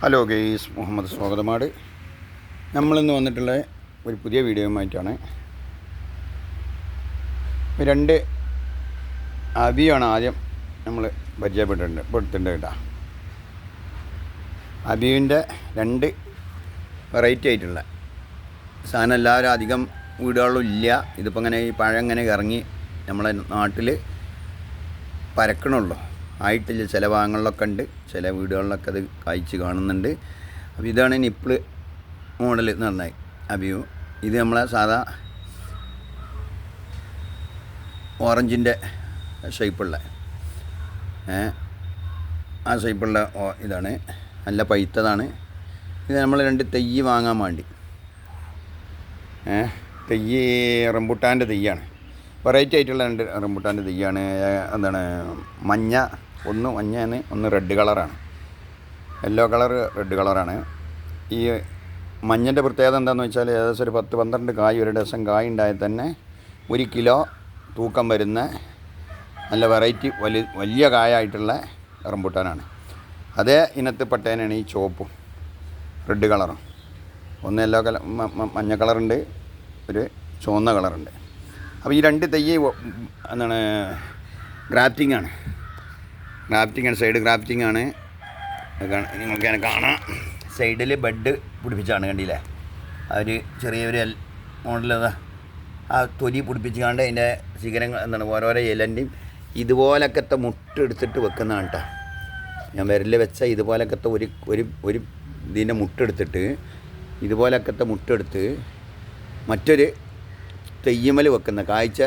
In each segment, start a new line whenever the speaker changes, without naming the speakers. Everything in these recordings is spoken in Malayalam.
ഹലോ ഗെയ്സ് മുഹമ്മദ് സ്വാഗതമാട് നമ്മളിന്ന് വന്നിട്ടുള്ള ഒരു പുതിയ വീഡിയോയുമായിട്ടാണ്. രണ്ട് അബിയാണ് ആദ്യം നമ്മൾ പരിചയപ്പെട്ടിട്ടുണ്ട് പെടുത്തിട്ടുണ്ട് കേട്ടോ. അബിയുടെ രണ്ട് വെറൈറ്റി ആയിട്ടുള്ള സാധനം എല്ലാവരും അധികം വീടുകളിലും ഇല്ല. ഇതിപ്പോൾ ഇങ്ങനെ ഈ പഴം ഇങ്ങനെ ഇറങ്ങി നമ്മളെ നാട്ടിൽ പരക്കണുള്ളൂ. ആയിട്ടില്ല. ചില ഭാഗങ്ങളിലൊക്കെ ഉണ്ട്. ചില വീടുകളിലൊക്കെ അത് കായ്ച്ച് കാണുന്നുണ്ട്. അപ്പോൾ ഇതാണ് നിപ്പിൾ മോഡൽ എന്ന് പറഞ്ഞാൽ അഭിയു ഇത് നമ്മളെ സാധാ ഓറഞ്ചിന്റെ ഷേപ്പുള്ള ആ ഷേപ്പുള്ള ഇതാണ്. നല്ല പൈത്തതാണ് ഇത് നമ്മൾ രണ്ട് തെയ്യ് വാങ്ങാൻ വേണ്ടി തെയ്യ് റംബുട്ടാന്റെ തെയ്യാണ്. വെറൈറ്റി ആയിട്ടുള്ള രണ്ട് റംബുട്ടാന്റെ തെയ്യാണ് എന്താണ് മഞ്ഞ ഒന്ന് മഞ്ഞയാണ് ഒന്ന് റെഡ് കളറാണ് യെല്ലോ കളർ റെഡ് കളറാണ് ഈ മഞ്ഞന്റെ പ്രത്യേകത എന്താണെന്ന് വെച്ചാൽ ഏകദേശം ഒരു പത്ത് പന്ത്രണ്ട് കായ് ഒരു ദിവസം കായ് ഉണ്ടായാൽ തന്നെ ഒരു കിലോ തൂക്കം വരുന്ന നല്ല വെറൈറ്റി വലിയ വലിയ കായായിട്ടുള്ള റംബുട്ടാനാണ്. അതേ ഇനത്തിൽ പെട്ടതിനാണ് ഈ ചുവപ്പും റെഡ് കളറും ഒന്ന് യെല്ലോ കളർ മഞ്ഞ കളറുണ്ട് ഒരു ചുവന്ന കളറുണ്ട് അപ്പോൾ ഈ രണ്ട് വ- എന്താണ് ഗ്രാഫ്റ്റിംഗ് ആണ്. ഗ്രാഫ്റ്റിംഗ് ആണ് സൈഡ് ഗ്രാഫ്റ്റിംഗ് ആണ്. നിങ്ങൾക്ക് അങ്ങനെ കാണാം. സൈഡിൽ ബെഡ് പിടിപ്പിച്ചാണ് കണ്ടില്ലേ? ഒരു ചെറിയൊരു മോഡലതാ ആ തൊലി പിടിപ്പിച്ചുകൊണ്ട് അതിന്റെ ശിഖരങ്ങൾ എന്താണ് ഓരോരോ ഇലന്റെയും ഇതുപോലൊക്കത്തെ മുട്ട് എടുത്തിട്ട് വെക്കുന്നതാണ് കേട്ടോ. ഞാൻ വിരൽ വെച്ച ഇതുപോലൊക്കത്തെ ഒരു ഒരു ഒരു ഇതിന്റെ മുട്ടെടുത്തിട്ട് ഇതുപോലൊക്കത്തെ മുട്ടെടുത്ത് മറ്റൊരു തെയ്യമൽ വെക്കുന്ന കാഴ്ച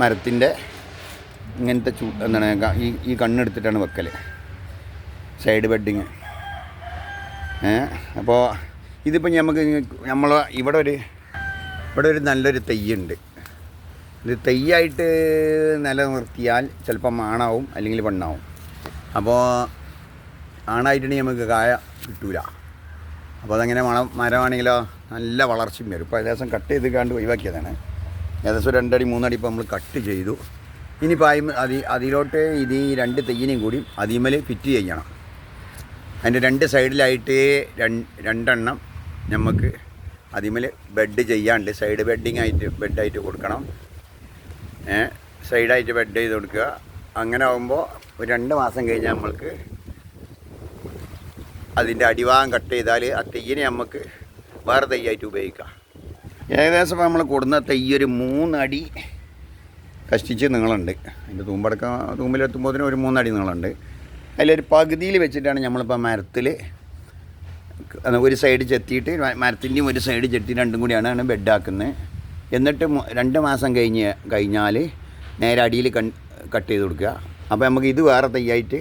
മരത്തിന്റെ ഇങ്ങനത്തെ ചൂ എന്താണ് ഈ ഈ കണ്ണെടുത്തിട്ടാണ് വെക്കൽ സൈഡ് ബെഡിങ് അപ്പോൾ ഇതിപ്പോൾ നമുക്ക് നമ്മൾ ഇവിടെ ഒരു ഇവിടെ ഒരു നല്ലൊരു തെയ്യുണ്ട്. ഇത് തെയ്യായിട്ട് നിലനിർത്തിയാൽ ചിലപ്പം ആണാവും അല്ലെങ്കിൽ പെണ്ണാവും. അപ്പോൾ ആണായിട്ടുണ്ടെങ്കിൽ നമുക്ക് കായ കിട്ടൂല. അപ്പോൾ അതങ്ങനെ മണം മരമാണെങ്കിലോ? നല്ല വളർച്ചയും വരും. ഇപ്പോൾ ഏകദേശം കട്ട് ചെയ്ത് കണ്ട് ഒഴിവാക്കിയതാണ്. ഏകദേശം രണ്ടടി മൂന്നടി ഇപ്പോൾ നമ്മൾ കട്ട് ചെയ്തു. ഇനിയിപ്പോൾ അതി അതി അതിലോട്ട് ഇത് ഈ രണ്ട് തെയ്യനെയും കൂടി അതിമേൽ ഫിറ്റ് ചെയ്യണം. അതിന്റെ രണ്ട് സൈഡിലായിട്ട് രണ്ട് രണ്ടെണ്ണം നമുക്ക് അതിമേൽ ബെഡ് ചെയ്യാണ്ട് സൈഡ് ബെഡിങ് ആയിട്ട് ബെഡായിട്ട് കൊടുക്കണം. സൈഡായിട്ട് ബെഡ് ചെയ്ത് കൊടുക്കുക. അങ്ങനെ ആകുമ്പോൾ ഒരു രണ്ട് മാസം കഴിഞ്ഞാൽ നമ്മൾക്ക് അതിന്റെ അടിഭാഗം കട്ട് ചെയ്താൽ ആ തെയ്യനെ നമുക്ക് വേറെ തെയ്യായിട്ട് ഉപയോഗിക്കാം. ഏകദേശം നമ്മൾ കൊടുന്ന തെയ്യൊരു മൂന്നടി കഷ്ടിച്ച് നീളമുണ്ട് അതിന്റെ തൂമ്പടക്ക തൂമ്പിലെത്തുമ്പോൾ ഒരു മൂന്നടി നീളമുണ്ട് അതിലൊരു പകുതിയിൽ വെച്ചിട്ടാണ് നമ്മളിപ്പോൾ മരത്തിൽ ഒരു സൈഡ് ചെത്തിയിട്ട് മരത്തിന്റെയും ഒരു സൈഡ് ചെത്തി രണ്ടും കൂടിയാണ് ബെഡാക്കുന്നത് എന്നിട്ട് രണ്ട് മാസം കഴിഞ്ഞ് കഴിഞ്ഞാൽ നേരെ അടിയിൽ കൺ കട്ട് ചെയ്ത് കൊടുക്കുക. അപ്പോൾ നമുക്ക് ഇത് വേറെ തൈയായിട്ട്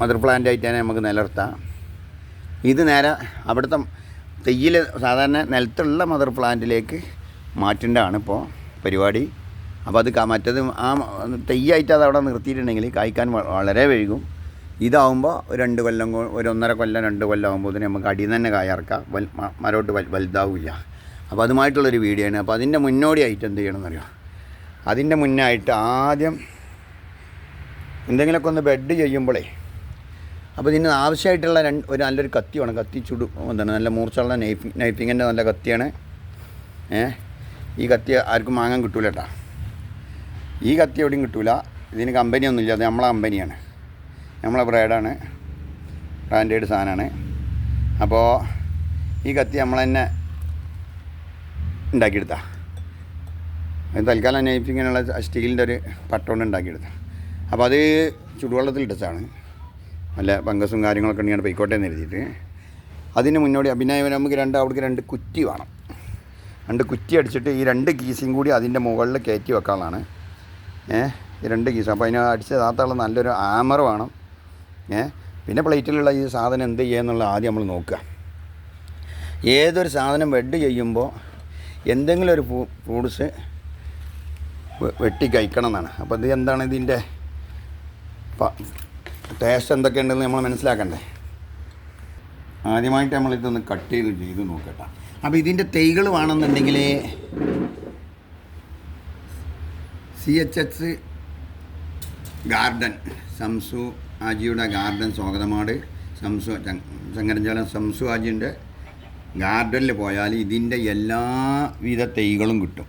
മദർ പ്ലാന്റ് ആയിട്ട് തന്നെ നമുക്ക് നിലനിർത്താം. ഇത് നേരെ അവിടുത്തെ തെയ്യിൽ സാധാരണ നിലത്തുള്ള മദർ പ്ലാന്റിലേക്ക് മാറ്റേണ്ടതാണ് ഇപ്പോൾ പരിപാടി. അപ്പോൾ അത് മറ്റത് ആ തെയ്യായിട്ട് അത് അവിടെ നിർത്തിയിട്ടുണ്ടെങ്കിൽ കായ്ക്കാൻ വളരെ വൈകും. ഇതാവുമ്പോൾ രണ്ട് കൊല്ലം ഒരു ഒന്നര കൊല്ലം രണ്ട് കൊല്ലം ആകുമ്പോൾ നമുക്ക് അടിയിൽ തന്നെ കായറക്കാം വൽ മരോട്ട് വൽ വലുതാവില്ല. അപ്പോൾ അതുമായിട്ടുള്ളൊരു വീഡിയോ ആണ്. അപ്പോൾ അതിന്റെ മുന്നോടിയായിട്ട് എന്ത് ചെയ്യണമെന്നറിയോ അതിന്റെ മുന്നായിട്ട് ആദ്യം എന്തെങ്കിലുമൊക്കെ ഒന്ന് ബെഡ് ചെയ്യുമ്പോഴേ അപ്പോൾ ഇതിന് ആവശ്യമായിട്ടുള്ള രണ്ട് ഒരു നല്ലൊരു കത്തി വേണം കത്തി ചുടു എന്താണ് നല്ല മൂർച്ചയുള്ള നൈഫിങ് നൈഫിങ്ങിന്റെ നല്ല കത്തിയാണ്. ഏ ഈ കത്തി ആർക്കും വാങ്ങാൻ കിട്ടൂല കേട്ടോ. ഈ കത്തി എവിടെയും കിട്ടൂല. ഇതിന് കമ്പനിയൊന്നുമില്ല അത് നമ്മളെ കമ്പനിയാണ് നമ്മളെ ബ്രാഡാണ് ബ്രാൻഡേഡ് സാധനമാണ്. അപ്പോൾ ഈ കത്തി നമ്മൾ തന്നെ ഉണ്ടാക്കിയെടുത്താ. തൽക്കാലം നൈഫിങ്ങിനുള്ള സ്റ്റീലിന്റെ ഒരു പട്ടോണ്ട് ഉണ്ടാക്കിയെടുത്ത. അപ്പോൾ അത് ചുടുവെള്ളത്തിൽ ഇട്ടച്ചാണ് നല്ല ഫംഗസും കാര്യങ്ങളൊക്കെ ഉണ്ടെങ്കിൽ പൊയ്ക്കോട്ടെ എന്ന് എഴുതിയിട്ട്. അതിന് മുന്നോടി പിന്നെ നമുക്ക് രണ്ട് അവിടേക്ക് രണ്ട് കുറ്റി വേണം. രണ്ട് കുറ്റി അടിച്ചിട്ട് ഈ രണ്ട് കീസും കൂടി അതിന്റെ മുകളിൽ കയറ്റി വെക്കാനാണ് ഏഹ് ഈ രണ്ട് കീസ്. അപ്പോൾ അതിനെ അടിച്ച് താത്തുള്ള നല്ലൊരു ആമർ വേണം. ഏ പിന്നെ പ്ലേറ്റിലുള്ള ഈ സാധനം എന്ത് ചെയ്യുക ആദ്യം നമ്മൾ നോക്കുക. ഏതൊരു സാധനം വെഡ് ചെയ്യുമ്പോൾ എന്തെങ്കിലും ഒരു ഫ്രൂട്ട്സ് വെട്ടി കഴിക്കണം എന്നാണ്. അപ്പോൾ ഇത് എന്താണ് ഇതിന്റെ ടേസ്റ്റ് എന്തൊക്കെയുണ്ടെന്ന് നമ്മൾ മനസ്സിലാക്കണ്ടേ? ആദ്യമായിട്ട് നമ്മൾ ഇതൊന്ന് കട്ട് ചെയ്ത് ചെയ്ത് നോക്കട്ടെ. അപ്പോൾ ഇതിന്റെ തൈകൾ വേണമെന്നുണ്ടെങ്കിൽ C H H garden. Samsu ആജിയുടെ garden സ്വാഗതമാട് സംസു ചങ്കരഞ്ചാലം സംസു ആജിന്റെ ഗാർഡനിൽ പോയാൽ ഇതിന്റെ എല്ലാവിധ തൈകളും കിട്ടും.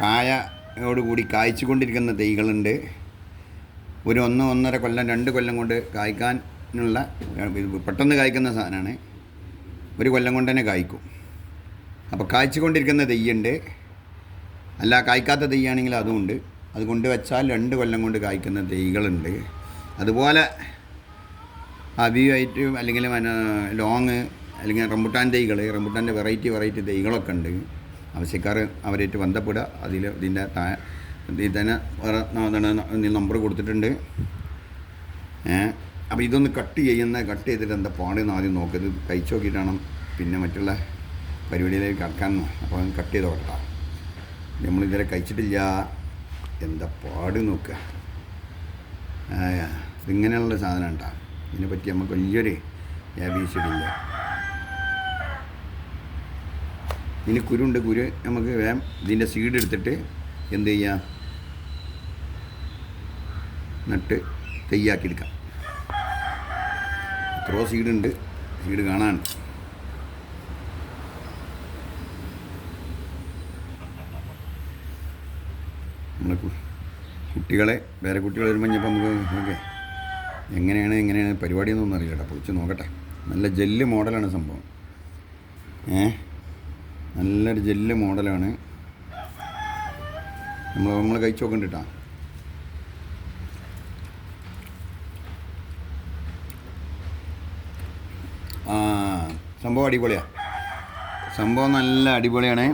കായയോടുകൂടി കായ്ച്ചുകൊണ്ടിരിക്കുന്ന തൈകളുണ്ട്. ഒരു ഒന്ന് ഒന്നര കൊല്ലം രണ്ട് കൊല്ലം കൊണ്ട് കായ്ക്കാനുള്ള പെട്ടെന്ന് കായ്ക്കുന്ന സാധനമാണ്. ഒരു കൊല്ലം കൊണ്ട് തന്നെ കായ്ക്കും. അപ്പോൾ കായ്ച്ചുകൊണ്ടിരിക്കുന്ന തെയ്യുണ്ട്. അല്ല കായ്ക്കാത്ത തെയ്യാണെങ്കിൽ അതുമുണ്ട്. അത് കൊണ്ട് വെച്ചാൽ രണ്ട് കൊല്ലം കൊണ്ട് കായ്ക്കുന്ന തെയ്കളുണ്ട്. അതുപോലെ അവിയായിട്ട് അല്ലെങ്കിൽ ലോങ് അല്ലെങ്കിൽ റംബുട്ടാൻ തൈകൾ റംബുട്ടാന്റെ വെറൈറ്റി വെറൈറ്റി തൈകളൊക്കെ ഉണ്ട്. ആവശ്യക്കാർ അവരായിട്ട് ബന്ധപ്പെടുക. അതിൽ ഇതിന്റെ താ ഇതിൽ തന്നെ വേറെ നമ്പർ കൊടുത്തിട്ടുണ്ട്. അപ്പോൾ ഇതൊന്ന് കട്ട് ചെയ്യുന്ന കട്ട് ചെയ്തിട്ട് എന്താ പാടെന്ന് ആദ്യം നോക്കരുത് കഴിച്ചു നോക്കിയിട്ടാണ് പിന്നെ മറ്റുള്ള പരിപാടിയിലേക്ക് കടക്കാൻ. അപ്പോൾ കട്ട് ചെയ്ത് നോക്കട്ടാ. നമ്മളിതുവരെ കഴിച്ചിട്ടില്ല. എന്താ പാട് നോക്കുക ഇങ്ങനെയുള്ള സാധനം ഉണ്ടാ ഇതിനെപ്പറ്റി നമുക്ക് വലിയൊരു വ്യാപിച്ചിട്ടില്ല ഇനി കുരുണ്ട് കുരു നമുക്ക് വേഗം ഇതിന്റെ സീഡ് എടുത്തിട്ട് എന്ത് ചെയ്യാം? നട്ട് തയ്യാക്കിയെടുക്കാം. എത്രയോ സീഡുണ്ട് സീഡ് കാണാൻ നമ്മളെ കുട്ടികളെ വേറെ കുട്ടികൾ വരുമ്പോൾ ഇനിയിപ്പോൾ നമുക്ക് ഓക്കെ എങ്ങനെയാണ് എങ്ങനെയാണ് പരിപാടി എന്നൊന്നും അറിയില്ല കേട്ടോ പൊളിച്ച് നോക്കട്ടെ. നല്ല ജെല്ല് മോഡലാണ് സംഭവം. ഏ? നല്ലൊരു ജെല്ല് മോഡലാണ്. നമ്മൾ നമ്മൾ കഴിച്ചു നോക്കണ്ടിട്ടാ. സംഭവം അടിപൊളിയാണ് സംഭവം നല്ല അടിപൊളിയാണ്.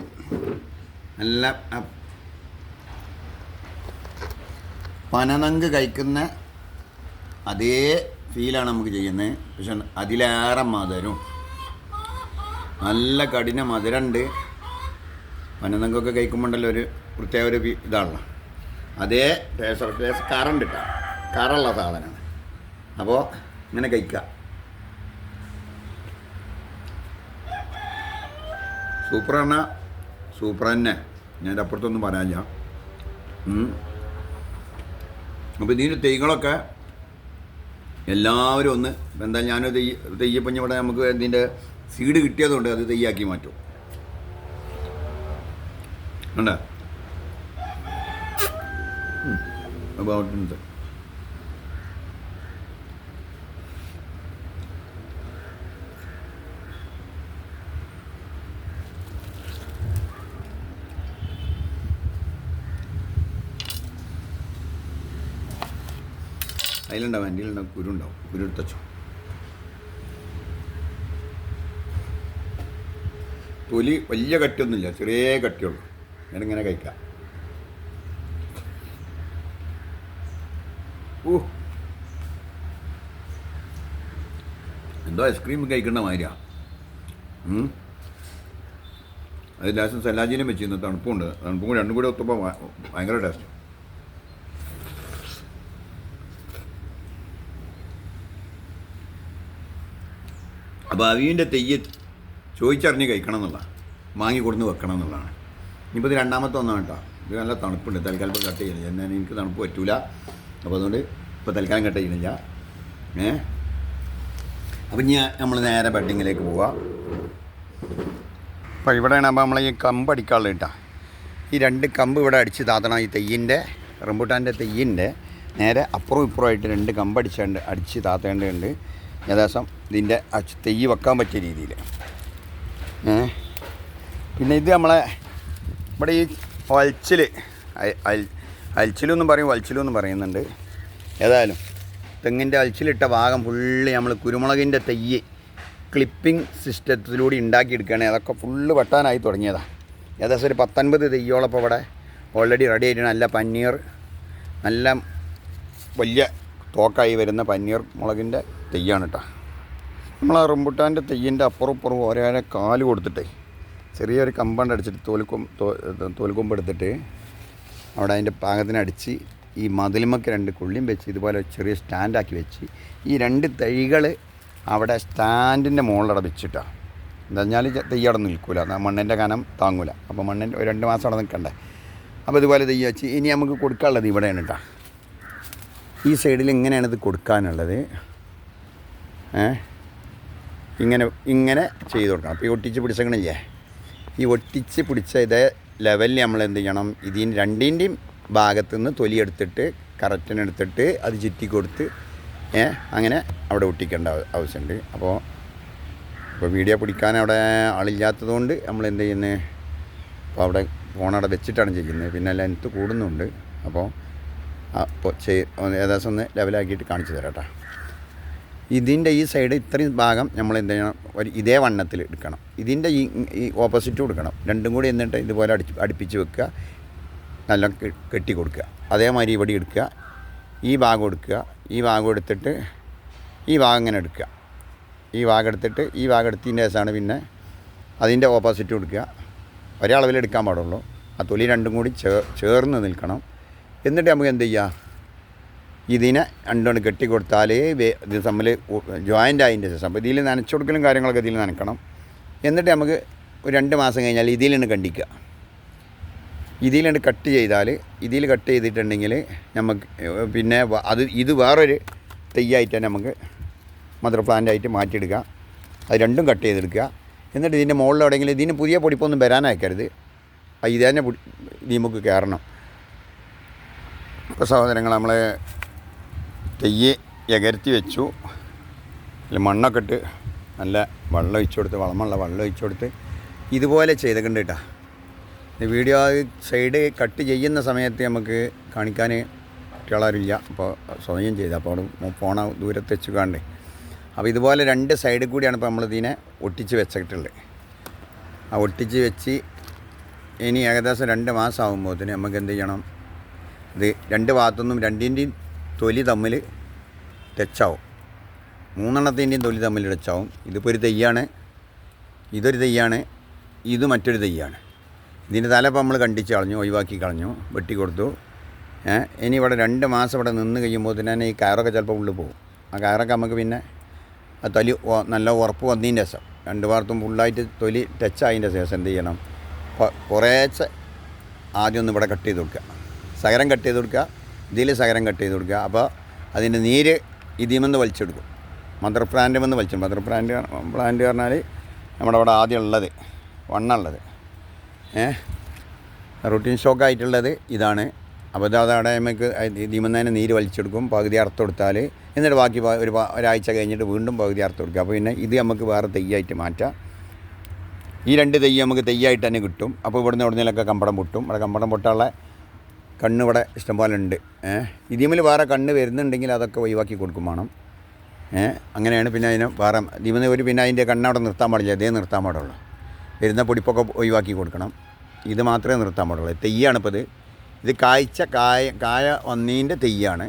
നല്ല പനനങ്ക് കഴിക്കുന്ന അതേ ഫീലാണ് നമുക്ക് ചെയ്യുന്നത്. പക്ഷെ അതിലേറെ മധുരം. നല്ല കഠിന മധുരമുണ്ട്. പനനങ്കൊക്കെ കഴിക്കുമ്പോണ്ടല്ലോ ഒരു പ്രത്യേക ഒരു ഇതാണല്ലോ. അതേ ടേസ്റ്റ് ടേസ്റ്റ് കറണ്ട് കറുള്ള സാധനമാണ്. അപ്പോൾ ഇങ്ങനെ കഴിക്കുക. സൂപ്പർ പറഞ്ഞാൽ സൂപ്പർ തന്നെ ഞാൻ അപ്പുറത്തൊന്നും പറയാനില്ല. അപ്പോൾ ഇതിന്റെ തൈകളൊക്കെ എല്ലാവരും ഒന്ന് എന്താ ഞാനൊരു തെയ്യ തെയ്യപ്പഞ്ഞ ഇവിടെ നമുക്ക് ഇതിന്റെ സീഡ് കിട്ടിയതുകൊണ്ട് അത് തെയ്യാക്കി മാറ്റും. ഉണ്ട അബൌട്ടുണ്ട് അതിലുണ്ടാവും എന്റെ ഉണ്ടാവും കുരു ഉണ്ടാവും കുരു തൊലി വലിയ കട്ടിയൊന്നുമില്ല ചെറിയ കട്ടിയുള്ളൂ. ഞാനിങ്ങനെ കഴിക്കാം. ഓ എന്തോ ഐസ്ക്രീം കഴിക്കേണ്ട മാതിരിയാ. അതിന്റെ അത് ലാസ്റ്റ് സലാജിനും വെച്ചിരുന്നു തണുപ്പുണ്ട്. തണുപ്പും രണ്ടും കൂടി ഒത്തപ്പോൾ ഭയങ്കര ടേസ്റ്റ്. അപ്പോൾ അവീന്റെ തെയ്യ് ചോദിച്ചറിഞ്ഞ് കഴിക്കണം എന്നുള്ള വാങ്ങി കൊടുന്ന് വെക്കണം എന്നുള്ളതാണ്. ഇനിയിപ്പോൾ ഇത് രണ്ടാമത്തെ ഒന്നാണ് കേട്ടോ. ഇത് നല്ല തണുപ്പുണ്ട്. തൽക്കാലം കട്ട് ചെയ്യുന്നില്ല. എന്നാൽ എനിക്ക് തണുപ്പ് പറ്റൂല. അപ്പോൾ അതുകൊണ്ട് ഇപ്പോൾ തൽക്കാലം കട്ട് ചെയ്യുന്നില്ല. ഏ? അപ്പം ഇനി നമ്മൾ നേരെ ബെഡിങ്ങിലേക്ക് പോവാം. അപ്പോൾ ഇവിടെയാണ് അപ്പോൾ നമ്മൾ ഈ കമ്പ് അടിക്കാനുള്ള കേട്ടോ. ഈ രണ്ട് കമ്പ് ഇവിടെ അടിച്ച് താത്തണം. ഈ തെയ്യിന്റെ റംബുട്ടാന്റെ തെയ്യിന്റെ നേരെ അപ്പുറം ഇപ്പുറമായിട്ട് രണ്ട് കമ്പ് അടിച്ചുകൊണ്ട് അടിച്ച് താത്തേണ്ടതുണ്ട്. ഏകദേശം ഇതിന്റെ തെയ്യ് വെക്കാൻ പറ്റിയ രീതിയിൽ. പിന്നെ ഇത് നമ്മളെ ഇവിടെ ഈ വൽച്ചിൽ അൽച്ചിലെന്നും പറയും വൽച്ചിലെന്നും പറയുന്നുണ്ട്. ഏതായാലും തെങ്ങിന്റെ അൽച്ചിലിട്ട ഭാഗം ഫുള്ള് നമ്മൾ കുരുമുളകിന്റെ തെയ്യ് ക്ലിപ്പിംഗ് സിസ്റ്റത്തിലൂടെ ഉണ്ടാക്കിയെടുക്കുകയാണ്. അതൊക്കെ ഫുള്ള് വെട്ടാനായി തുടങ്ങിയതാണ് ഏകദേശം ഒരു പത്തൊൻപത് തെയ്യോളം ഇപ്പോൾ ഇവിടെ ഓൾറെഡി റെഡി ആയിട്ടുണ്ട്. നല്ല പന്നീർ നല്ല വലിയ തോക്കായി വരുന്ന പന്നീർ മുളകിന്റെ തെയ്യാണ് കേട്ടോ നമ്മൾ ആ റംബുട്ടാന്റെ തെയ്യിന്റെ അപ്പുറം ഇപ്പുറം ഓരോരോ കാൽ കൊടുത്തിട്ടേ ചെറിയൊരു കമ്പണ്ട് അടിച്ചിട്ട് തോൽക്കും തോൽക്കൊമ്പ് എടുത്തിട്ട് അവിടെ അതിന്റെ പാകത്തിന് അടിച്ച് ഈ മതിലുമൊക്കെ രണ്ട് കുള്ളിയും വെച്ച് ഇതുപോലെ ചെറിയ സ്റ്റാൻഡാക്കി വെച്ച് ഈ രണ്ട് തൈകൾ അവിടെ സ്റ്റാൻഡിന്റെ മുകളിലവിടെ വെച്ചിട്ടാണ് എന്താ പറഞ്ഞാൽ തെയ്യവിടെ നിൽക്കില്ല എന്നാൽ മണ്ണിന്റെ കനം താങ്ങൂല. അപ്പോൾ മണ്ണിന്റെ രണ്ട് മാസം അവിടെ നിൽക്കണ്ടേ. അപ്പോൾ ഇതുപോലെ തെയ്യം വെച്ച് ഇനി നമുക്ക് കൊടുക്കാനുള്ളത് ഇവിടെയാണ് കേട്ടോ ഈ സൈഡിൽ ഇങ്ങനെയാണ് ഇത് കൊടുക്കാനുള്ളത്. ഇങ്ങനെ ഇങ്ങനെ ചെയ്ത് കൊടുക്കണം. അപ്പോൾ ഈ ഒട്ടിച്ച് പിടിച്ചേക്കണില്ലേ? ഈ ഒട്ടിച്ച് പിടിച്ച ഇതേ ലെവലിൽ നമ്മൾ എന്ത് ചെയ്യണം? ഇതിന് രണ്ടിന്റെയും ഭാഗത്തു നിന്ന് തൊലിയെടുത്തിട്ട് കറക്റ്റിനെടുത്തിട്ട് അത് ചുറ്റി കൊടുത്ത് അങ്ങനെ അവിടെ ഒട്ടിക്കേണ്ട ആവ- ആവശ്യമുണ്ട് അപ്പോൾ ഇപ്പോൾ വീഡിയോ പിടിക്കാൻ അവിടെ ആളില്ലാത്തത് കൊണ്ട് നമ്മൾ എന്ത് ചെയ്യുന്നത് അപ്പോൾ അവിടെ ഫോൺ അവിടെ വെച്ചിട്ടാണ് ചെയ്യുന്നത്. പിന്നെ ലെൻത്ത് കൂടുന്നുണ്ട്. അപ്പോൾ അപ്പോൾ ചെയ് ഏകദേശം ഒന്ന് ലെവലാക്കിയിട്ട് കാണിച്ചു തരാം കേട്ടോ. ഇതിന്റെ ഈ സൈഡ് ഇത്രയും ഭാഗം നമ്മൾ എന്ത് ചെയ്യണം? ഒരു ഇതേ വണ്ണത്തിൽ എടുക്കണം. ഇതിന്റെ ഈ ഈ ഓപ്പോസിറ്റ് കൊടുക്കണം രണ്ടും കൂടി എന്നിട്ട് ഇതുപോലെ അടി അടുപ്പിച്ച് വെക്കുക. നല്ല കെട്ടി കൊടുക്കുക. അതേമാതിരി ഇവിടെ എടുക്കുക. ഈ ഭാഗം എടുക്കുക. ഈ ഭാഗം എടുത്തിട്ട് ഈ ഭാഗം ഇങ്ങനെ എടുക്കുക. ഈ ഭാഗം എടുത്തിട്ട് ഈ ഭാഗം എടുത്തതിന്റെ ശേഷമാണ് പിന്നെ അതിന്റെ ഓപ്പോസിറ്റ് കൊടുക്കുക ഒരേ അളവിൽ എടുക്കാൻ പാടുള്ളൂ. ആ തൊലി രണ്ടും കൂടി ചേർന്ന് നിൽക്കണം. എന്നിട്ട് നമുക്ക് എന്ത് ചെയ്യാം? ഇതിനെ രണ്ടുകൊണ്ട് കെട്ടി കൊടുത്താലേ ഇത് തമ്മിൽ ജോയിന്റ് ആയതിന്റെ ശേഷം അപ്പോൾ ഇതിൽ നനച്ചു കൊടുക്കലും കാര്യങ്ങളൊക്കെ ഇതിൽ നനക്കണം. എന്നിട്ട് നമുക്ക് ഒരു രണ്ട് മാസം കഴിഞ്ഞാൽ ഇതിലാണ് കണ്ടിക്കുക. ഇതിലാണ് കട്ട് ചെയ്താൽ ഇതിൽ കട്ട് ചെയ്തിട്ടുണ്ടെങ്കിൽ നമുക്ക് പിന്നെ അത് ഇത് വേറൊരു തെയ്യായിട്ട് തന്നെ നമുക്ക് മദർ പ്ലാന്റായിട്ട് മാറ്റിയെടുക്കുക. അത് രണ്ടും കട്ട് ചെയ്തെടുക്കുക. എന്നിട്ട് ഇതിന്റെ മുകളിൽ എവിടെയെങ്കിലും ഇതിന് പുതിയ പൊടിപ്പൊന്നും വരാനയക്കരുത്. ഇത് തന്നെ പൊടി ഇത് നമുക്ക് കയറണം. ഇപ്പോൾ സഹോദരങ്ങൾ നമ്മൾ തെയ്യ് എകരത്തി വെച്ചു. അതിൽ മണ്ണൊക്കെ ഇട്ട് നല്ല വെള്ളം ഒഴിച്ചു കൊടുത്ത് വളമുള്ള വെള്ളം ഒഴിച്ചു കൊടുത്ത് ഇതുപോലെ ചെയ്തിട്ടുണ്ട് കേട്ടോ. വീഡിയോ സൈഡ് കട്ട് ചെയ്യുന്ന സമയത്ത് നമുക്ക് കാണിക്കാൻ കുട്ടികളാരില്ല അപ്പോൾ സ്വയം ചെയ്ത്. അപ്പോൾ അവിടെ പോണ ദൂരത്ത് വെച്ച് കാണണ്ടേ അപ്പോൾ ഇതുപോലെ രണ്ട് സൈഡിൽ കൂടിയാണ് ഇപ്പോൾ നമ്മളിതിനെ ഒട്ടിച്ച് വെച്ചിട്ടുള്ളത്. ആ ഒട്ടിച്ച് വെച്ച് ഇനി ഏകദേശം രണ്ട് മാസം ആകുമ്പോഴത്തേന് നമുക്ക് എന്ത് ചെയ്യണം? ഇത് രണ്ട് ഭാഗത്തുനിന്നും രണ്ടിന്റെയും തൊലി തമ്മിൽ ടച്ചാവും. മൂന്നെണ്ണത്തിന്റെയും തൊലി തമ്മിൽ ടച്ചാവും. ഇതിപ്പോൾ ഒരു തെയ്യാണ് ഇതൊരു തെയ്യാണ് ഇത് മറ്റൊരു തെയ്യാണ്. ഇതിന്റെ തല ഇപ്പോൾ നമ്മൾ കണ്ടിച്ച് കളഞ്ഞു ഒഴിവാക്കി കളഞ്ഞു വെട്ടി കൊടുത്തു. ഇനി ഇവിടെ രണ്ട് മാസം ഇവിടെ നിന്ന് കഴിയുമ്പോൾ തന്നെ ഈ കയറൊക്കെ ചിലപ്പോൾ ഉള്ളിൽ പോകും. ആ കയറൊക്കെ നമുക്ക് പിന്നെ തൊലി നല്ല ഉറപ്പ് വന്നതിന്റെ രസം രണ്ട് ഭാഗത്തും ഫുള്ളായിട്ട് തൊലി ടച്ച് ആയതിന്റെ ശേഷം എന്ത് ചെയ്യണം? കുറേശ്ശെ ആദ്യം ഒന്ന് ഇവിടെ കട്ട് ചെയ്ത് കൊടുക്കുക. സകരം കട്ട് ചെയ്ത് കൊടുക്കുക. ഇതിൽ സകരം കട്ട് ചെയ്ത് കൊടുക്കുക. അപ്പോൾ അതിന്റെ നീര് ഇതിമെന്ന് വലിച്ചെടുക്കും. മദർ പ്ലാന്റ് വന്ന് വലിച്ചു മദർ പ്ലാന്റ് പ്ലാന്റ് പറഞ്ഞാൽ നമ്മുടെ അവിടെ ആദ്യം ഉള്ളത് വണ്ണുള്ളത്. ഏഹ് റൂട്ടീൻ സ്റ്റോക്ക് ആയിട്ടുള്ളത് ഇതാണ്. അപ്പോൾ ഇത് അതവിടെ നമുക്ക് നീര് വലിച്ചെടുക്കും. പകുതി അറുത്ത് കൊടുത്താൽ എന്നിട്ട് ബാക്കി ഒരു ഒരാഴ്ച കഴിഞ്ഞിട്ട് വീണ്ടും പകുതി അറുത്ത് കൊടുക്കുക. അപ്പോൾ പിന്നെ ഇത് നമുക്ക് വേറെ തെയ്യായിട്ട് മാറ്റാം. ഈ രണ്ട് തെയ്യം നമുക്ക് തെയ്യായിട്ട് തന്നെ കിട്ടും. അപ്പോൾ ഇവിടുന്ന് എവിടുന്നേലൊക്കെ കമ്പടം പൊട്ടും. ഇവിടെ കമ്പടം പൊട്ടാനുള്ള കണ്ണ് ഇവിടെ ഇഷ്ടംപോലെ ഉണ്ട് ഇതിമിൽ വേറെ കണ്ണ് വരുന്നുണ്ടെങ്കിൽ അതൊക്കെ ഒഴിവാക്കി കൊടുക്കും വേണം. അങ്ങനെയാണ് പിന്നെ അതിന് വേറെ ഇതിമെന്ന് ഒരു പിന്നെ അതിന്റെ കണ്ണവിടെ നിർത്താൻ പാടില്ല ഇതേ നിർത്താൻ പാടുള്ളൂ. വരുന്ന പൊടിപ്പൊക്കെ ഒഴിവാക്കി കൊടുക്കണം. ഇത് മാത്രമേ നിർത്താൻ പാടുള്ളൂ. തെയ്യാണ് ഇപ്പോൾ ഇത് ഇത് കായ്ച്ച കായ കായ വന്നതിന്റെ തെയ്യാണ്.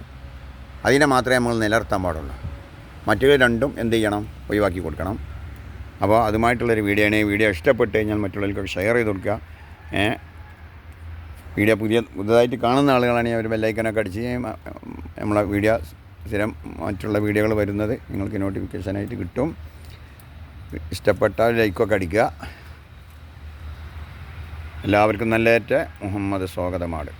അതിനെ മാത്രമേ നമ്മൾ നിലനിർത്താൻ പാടുള്ളൂ. മറ്റു രണ്ടും എന്ത് ചെയ്യണം? ഒഴിവാക്കി കൊടുക്കണം. അപ്പോൾ അതുമായിട്ടുള്ളൊരു വീഡിയോ ആണ്. ഈ വീഡിയോ ഇഷ്ടപ്പെട്ട് കഴിഞ്ഞാൽ മറ്റുള്ളവർക്ക് ഷെയർ ചെയ്ത് കൊടുക്കുക. വീഡിയോ പുതിയ പുതുതായിട്ട് കാണുന്ന ആളുകളാണെങ്കിൽ അവർ ബെല്ലൈക്കനൊക്കെ അടിച്ച് നമ്മളെ വീഡിയോ സ്ഥിരം മറ്റുള്ള വീഡിയോകൾ വരുന്നത് നിങ്ങൾക്ക് നോട്ടിഫിക്കേഷനായിട്ട് കിട്ടും. ഇഷ്ടപ്പെട്ടാൽ ലൈക്കൊക്കെ അടിക്കുക. എല്ലാവർക്കും നല്ലേറ്റ മുഹമ്മദ് സ്വാഗതമാണ്.